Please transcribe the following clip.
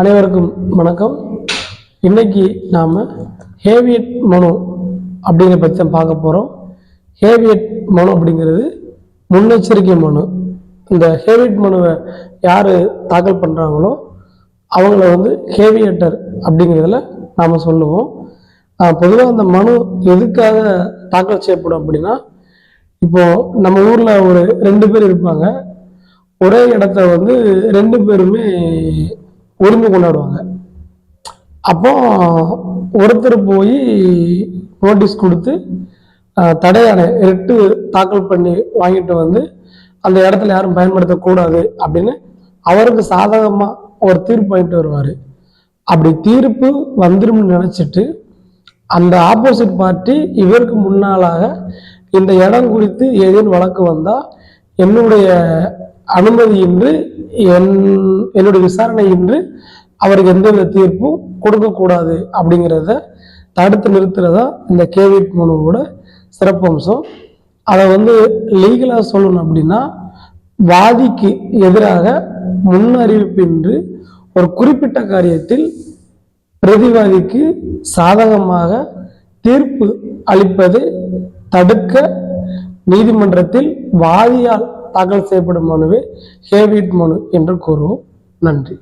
அனைவருக்கும் வணக்கம். இன்னைக்கு நாம் ஹேவியட் மனு அப்படிங்கிற பற்றி தான் பார்க்க போகிறோம் ஹேவியட் மனு அப்படிங்கிறது முன்னெச்சரிக்கை மனு. இந்த ஹேவியட் மனுவை யார் தாக்கல் பண்ணுறாங்களோ அவங்கள வந்து ஹேவியேட்டர் அப்படிங்கிறதுல நாம் சொல்லுவோம். பொதுவாக அந்த மனு எதுக்காக தாக்கல் செய்யப்படும் அப்படின்னா இப்போது நம்ம ஊரில் ஒரு ரெண்டு பேர் இருப்பாங்க. ஒரே இடத்த வந்து ரெண்டு பேருமே உரிமை கொண்டாடுவாங்க. அப்போ ஒருத்தர் போய் நோட்டீஸ் கொடுத்து தடையான ரெட்டு தாக்கல் பண்ணி வாங்கிட்டு வந்து அந்த இடத்துல யாரும் பயன்படுத்தக்கூடாது அப்படின்னு அவருக்கு சாதகமாக ஒரு தீர்ப்பு வாங்கிட்டு வருவார். அப்படி தீர்ப்பு வந்துரும்னு நினச்சிட்டு அந்த ஆப்போசிட் பார்ட்டி இவருக்கு முன்னாலாக இந்த இடம் குறித்து ஏதேனும் வழக்கு வந்தால் என்னுடைய அனுமதியின்றி என் என்னுடைய விசாரணையின்றி அவருக்கு எந்தவித தீர்ப்பும் கொடுக்கக்கூடாது அப்படிங்கிறத தடுத்து நிறுத்துறதா இந்த கேவிட் மனுவோட சிறப்பம்சம் அதை வந்து லீகலாக சொல்லணும் அப்படின்னா வாதிக்கு எதிராக முன்னறிவிப்பின்றி ஒரு குறிப்பிட்ட காரியத்தில் பிரதிவாதிக்கு சாதகமாக தீர்ப்பு அளிப்பது தடுக்க நீதிமன்றத்தில் வாதியால் தாக்கல் செய்யப்படும் மனுவே ஹேவிட் மனு என்று கூறுவோம் நன்றி